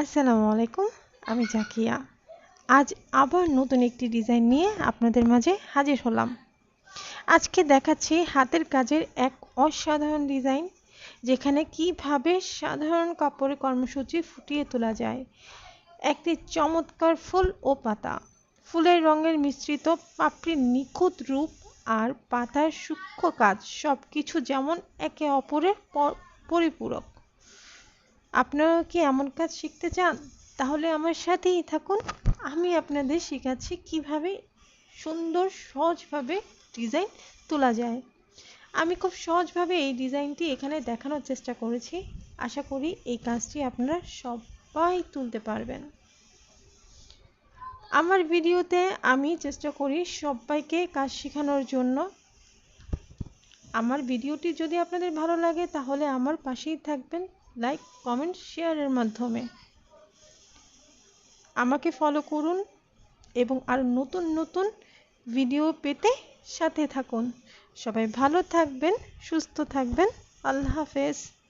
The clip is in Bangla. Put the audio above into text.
আসসালামু আলাইকুম, আমি জাকিয়া। আজ আবার নতুন একটি ডিজাইন নিয়ে আপনাদের মাঝে হাজির হলাম। আজকে দেখাচ্ছি হাতের কাজের এক অসাধারণ ডিজাইন, যেখানে কীভাবে সাধারণ কাপড়ের কর্মসূচি ফুটিয়ে তোলা যায়। একটি চমৎকার ফুল ও পাতা, ফুলের রঙের মিশ্রিত পাপড়ির নিখুঁত রূপ আর পাতার সূক্ষ্ম কাজ সব কিছু যেমন একে অপরের পরিপূরক। আপনারা কি এমন কাজ শিখতে চান? তাহলে আমার সাথেই থাকুন। আমি আপনাদের শেখাচ্ছি কীভাবে সুন্দর, সহজভাবে ডিজাইন তোলা যায়। আমি খুব সহজভাবে এই ডিজাইনটি এখানে দেখানোর চেষ্টা করেছি। আশা করি এই কাজটি আপনারা সবাই তুলতে পারবেন। আমার ভিডিওতে আমি চেষ্টা করি সবাইকে কাজ শেখানোর জন্য। আমার ভিডিওটি যদি আপনাদের ভালো লাগে, তাহলে আমার পাশেই থাকবেন। লাইক কমেন্ট শেয়ারের মাধ্যমে। আমাকে ফলো করুন এবং আরও নতুন নতুন ভিডিও পেতে সাথে থাকুন। সবাই ভালো থাকবেন, সুস্থ থাকবেন। আল্লাহ হাফেজ।